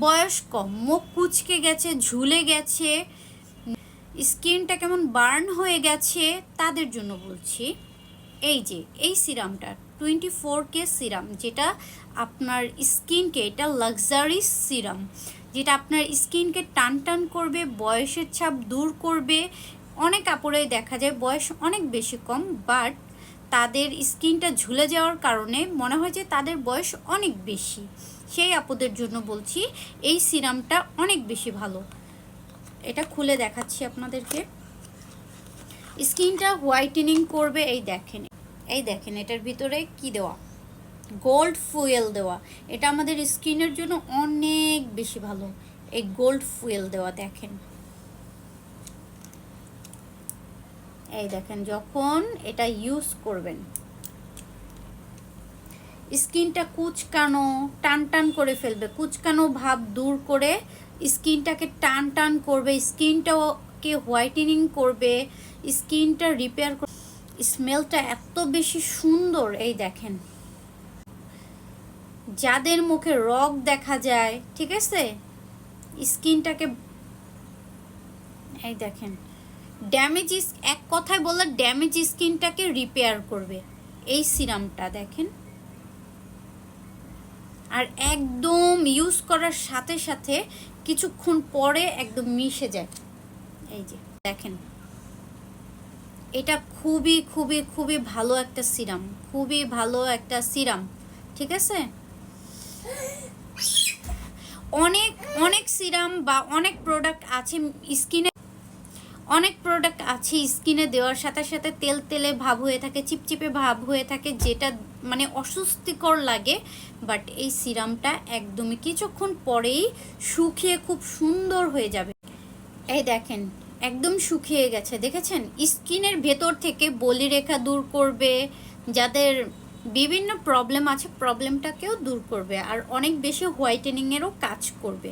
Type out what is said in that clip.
বয়স কম, মুখ কুচকে গেছে, ঝুলে গেছে, স্কিনটা কেমন বার্ন হয়ে গেছে, তাদের জন্য বলছি, এই যে, এই সিরামটা, টোয়েন্টি ফোর কে সিরাম, যেটা আপনার স্কিনকে, এটা লাক্সারি সিরাম, যেটা আপনার স্কিনকে টান টান করবে, বয়সের ছাপ দূর করবে, অনেক কাপড়ে দেখা যায় বয়স অনেক বেশি কম, বাট তাদের স্কিনটা ঝুলে যাওয়ার কারণে মনে হয় যে তাদের বয়স অনেক বেশি। সেই আপুদের জন্য বলছি, এই সিরামটা অনেক বেশি ভালো। এটা খুলে দেখাচ্ছি আপনাদেরকে। স্কিনটা হোয়াইটেনিং করবে, এই দেখেন। এই দেখেন, এটার ভিতরে কি দেওয়া? গোল্ড ফুয়েল দেওয়া। এটা আমাদের স্কিনের জন্য অনেক বেশি ভালো। এই গোল্ড ফুয়েল দেওয়া, দেখেন। এই দেখেন, যখন এটা ইউজ করবেন স্কিনটা কুচকানো টান টান করে ফেলবে। কুচকানো ভাব দূর করে স্কিনটাকে টান টান করবে, স্কিনটাকে হোয়াইটেনিং করবে, স্কিনটা রিপেয়ার স্মেলটা এত বেশি সুন্দর, এই দেখেন। যাদের মুখে রগ দেখা যায়, ঠিক আছে? স্কিনটাকে এই দেখেন ড্যামেজ এক কথায় বললে ড্যামেজ স্কিনটাকে রিপেয়ার করবে। এই সিরামটা দেখেন। আর একদম ইউজ করার সাথে সাথে কিছুক্ষণ পরে একদম মিশে যায়। এই যে, দেখেন। এটা খুবই খুবই খুবই ভালো একটা সিরাম। খুবই ভালো একটা সিরাম, ঠিক আছে? অনেক অনেক সিরাম বা অনেক প্রোডাক্ট আছে স্কিনে। অনেক প্রোডাক্ট আছে স্কিনে দেওয়ার সাথে সাথে তেল তেলে ভাব হয়ে থাকে, চিপচিপে ভাব হয়ে থাকে, যেটা মানে অস্বস্তিকর লাগে। বাট এই সিরামটা একদমই কিছুক্ষণ পরেই শুকিয়ে খুব সুন্দর হয়ে যাবে। এই দেখেন, একদম শুকিয়ে গেছে। দেখেছেন? স্কিনের ভেতর থেকে বলিরেখা দূর করবে, যাদের বিভিন্ন প্রবলেম আছে প্রবলেমটাকেও দূর করবে, আর অনেক বেশি হোয়াইটেনিংয়েরও কাজ করবে।